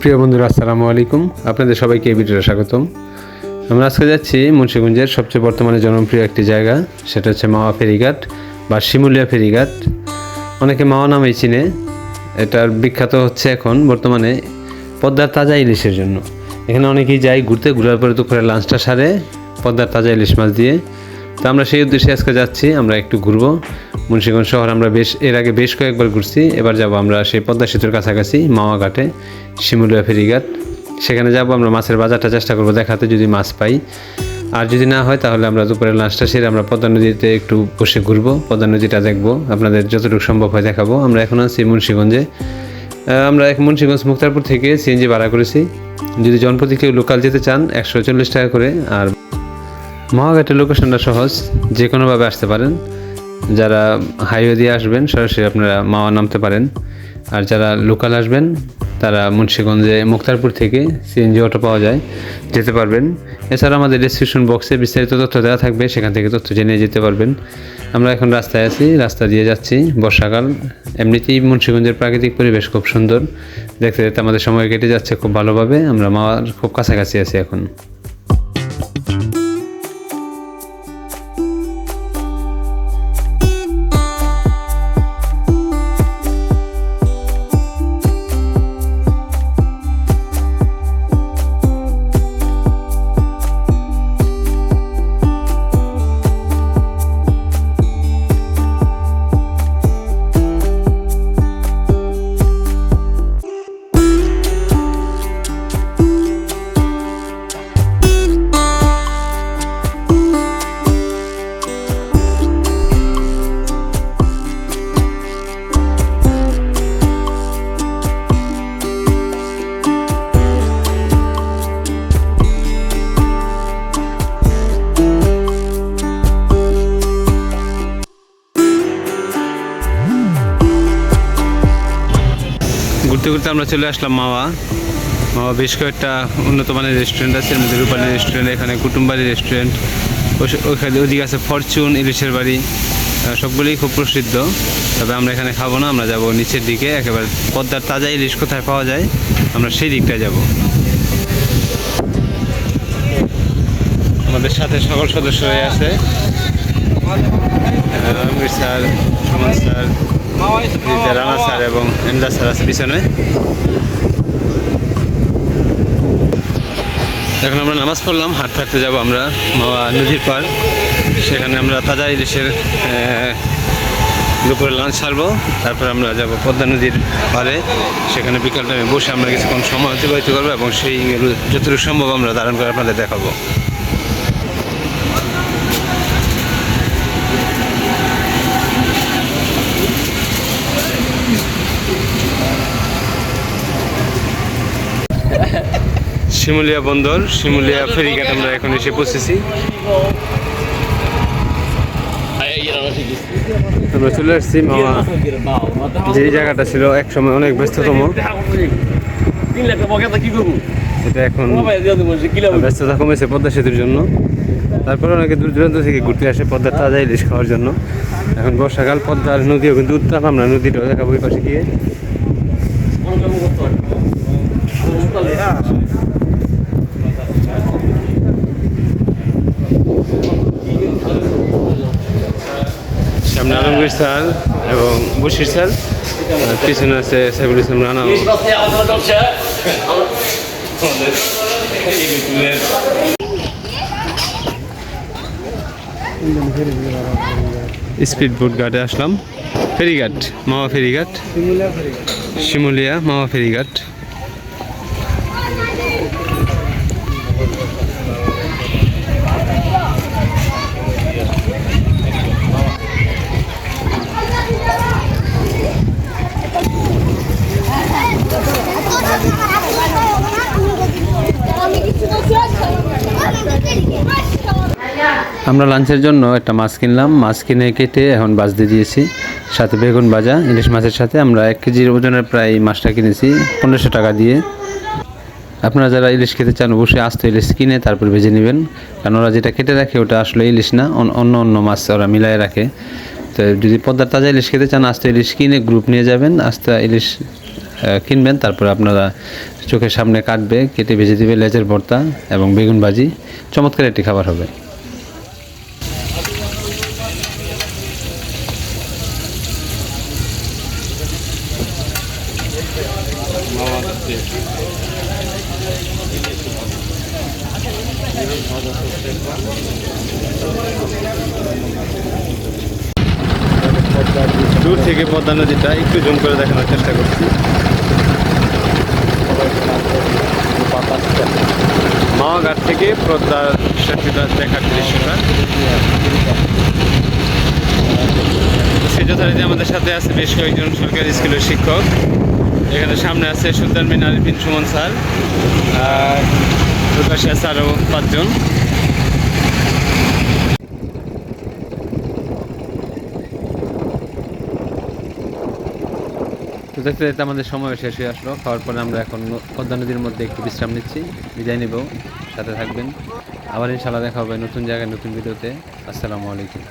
প্রিয় বন্ধুরা, আসসালামু আলাইকুম। আপনাদের সবাইকে এই ভিডিওতে স্বাগতম। আমরা আজকে যাচ্ছি মুন্সিগঞ্জের সবচেয়ে বর্তমানে জনপ্রিয় একটি জায়গা, সেটা হচ্ছে মাওয়া ফেরিঘাট বা শিমুলিয়া ফেরিঘাট। অনেকে মাওয়া নামেই চিনে। এটার বিখ্যাত হচ্ছে এখন বর্তমানে পদ্মার তাজা ইলিশের জন্য। এখানে অনেকেই যায় ঘুরতে, ঘুরার পরে দুপুরে লাঞ্চটা সারে পদ্মার তাজা ইলিশ মাছ দিয়ে। তো আমরা সেই উদ্দেশ্যে আজকে যাচ্ছি, আমরা একটু ঘুরবো। মুন্সিগঞ্জ শহর আমরা বেশ, এর আগে বেশ কয়েকবার ঘুরছি। এবার যাব আমরা সেই পদ্মা সেতুর কাছাকাছি মাওয়া ঘাটে শিমুলিয়া ফেরিঘাট। সেখানে যাব আমরা মাছের বাজারটা চেষ্টা করব দেখাতে, যদি মাছ পাই। আর যদি না হয়, তাহলে আমরা দুপুরে লাঞ্চটা সেরে আমরা পদ্মা নদীতে একটু বসে ঘুরবো। পদ্মা নদীটা দেখব, আপনাদের যতটুকু সম্ভব হয় দেখাবো। আমরা এখন আছি মুন্সিগঞ্জে। আমরা এক মুন্সিগঞ্জ মুক্তারপুর থেকে সিএনজি ভাড়া করেছি। যদি জনপ্রতি কেউ লোকাল যেতে চান, একশো চল্লিশ টাকা করে। আর মহাঘাটের লোকেশনটা সহজ যে কোনোভাবে আসতে পারেন। যারা হাইওয়ে দিয়ে আসবেন, সরাসরি আপনারা মাওয়া নামতে পারেন। আর যারা লোকাল আসবেন, তারা মুন্সিগঞ্জে মুক্তারপুর থেকে সিএনজি অটো পাওয়া যায়, যেতে পারবেন। এছাড়া আমাদের ডিসক্রিপশন বক্সে বিস্তারিত তথ্য দেওয়া থাকবে, সেখান থেকে তথ্য জেনে যেতে পারবেন। আমরা এখন রাস্তায় আছি, রাস্তা দিয়ে যাচ্ছি, বর্ষাকাল। এমনিতেই মুন্সিগঞ্জের প্রাকৃতিক পরিবেশ খুব সুন্দর। দেখতে দেখতে আমাদের সময় কেটে যাচ্ছে খুব ভালোভাবে, আমরা মাওয়ার খুব কাছাকাছি আছি এখন। ঘুরতে ঘুরতে আমরা চলে আসলাম মাওয়া। মাওয়া বেশ কয়েকটা উন্নত মানের রেস্টুরেন্ট আছে রূপালী রেস্টুরেন্ট এখানে কুটুমবাড়ি রেস্টুরেন্ট ওইখানে ওইদিকে আছে ফরচুন ইলিশের বাড়ি আহ, সবগুলোই খুব প্রসিদ্ধ। তবে আমরা এখানে খাব না আমরা যাব নিচের দিকে একেবারে পদ্মার তাজা ইলিশ কোথায় পাওয়া যায় আমরা সেই দিকটায় যাব। আমাদের সাথে সকল সদস্যরাই আছে। আহ, sir Suman sir Rana sir এবং এমদাদ স্যার আছে পিছনে। এখন আমরা নামাজ পড়লাম হাঁটতে হাঁটতে যাব আমরা মাওয়া নদীর পার সেখানে আমরা তাজা ইলিশের দুপুরে লাঞ্চ সারবো তারপর আমরা যাব পদ্মা নদীর পারে সেখানে বিকাল টাইমে বসে আমরা কিছুক্ষণ সময় অতিবাহিত করব এবং সেই যতটুকু সম্ভব আমরা ধারণ করে আপনাদের দেখাবো। শিমুলিয়া বন্দর, শিমুলিয়া ফেরি ফেরিঘাট আমরা এখন এসে পৌঁছেছি। আমরা চলে আসছি মামা যে জায়গাটা ছিল এক সময় অনেক ব্যস্ততম। এটা এখন ব্যস্ততা কমেছে পদ্মা সেতুর জন্য। তারপরে অনেকে দূর দূরান্ত থেকে ঘুরতে আসে পদ্মার তাজা ইলিশ খাওয়ার জন্য। এখন বর্ষাকাল, পদ্মার নদীও কিন্তু উত্তাপ আমরা নদীটাও দেখাবো পাশে গিয়ে। সামনে আলমগীর স্যার এবং বশির স্যার আর পিছনে আছে সাইফুল ইসলাম রানা। ও স্পিড বোট ঘাটে আসলাম। ফেরিঘাট মামা ফেরিঘাট। শিমুলিয়া মামা ফেরিঘাট। আমরা লাঞ্চের জন্য একটা মাছ কিনলাম। মাছ কিনে কেটে এখন বাজতে দিয়েছি। সাথে বেগুন ভাজা, ইলিশ মাছের সাথে আমরা এক কেজির ওজনের প্রায় মাছটা কিনেছি, পনেরোশো টাকা দিয়ে। আপনারা যারা ইলিশ খেতে চান, অবশ্যই আস্ত ইলিশ কিনে তারপর ভেজে নেবেন। কারণ ওরা যেটা কেটে রাখে, ওটা আসলে ইলিশ না অন্য অন্য মাছ ওরা মিলায় রাখে। তো যদি পদ্মার তাজা ইলিশ খেতে চান, আস্ত ইলিশ কিনে গ্রুপ নিয়ে যাবেন। আস্ত ইলিশ কিনবেন, তারপর আপনারা চোখের সামনে কাটবে, কেটে ভেজে দিবে লেজের ভর্তা এবং বেগুন ভাজি। চমৎকার একটি খাবার হবে। দূর থেকে পদ্মা নদীটা একটু জুম করে দেখানোর চেষ্টা করছি। মাওয়াঘাট থেকে পদ্মার সেতুটা দেখার দৃশ্যটা সে আমাদের সাথে আছে বেশ কয়েকজন সরকারি স্কুলের শিক্ষক। এখানে সামনে আছে সুলতান বিন আরিফিন সুমন স্যার, আর পাশে আছে আরও পাঁচজন। তো দেখতে দেখতে আমাদের সময় শেষ হয়ে আসলো। খাওয়ার পরে আমরা এখন পদ্মা নদীর মধ্যে একটু বিশ্রাম নিচ্ছি, বিদায় নেব, সাথে থাকবেন। আবার ইনশাল্লাহ দেখা হবে নতুন জায়গায়, নতুন ভিডিওতে। আসসালামু আলাইকুম।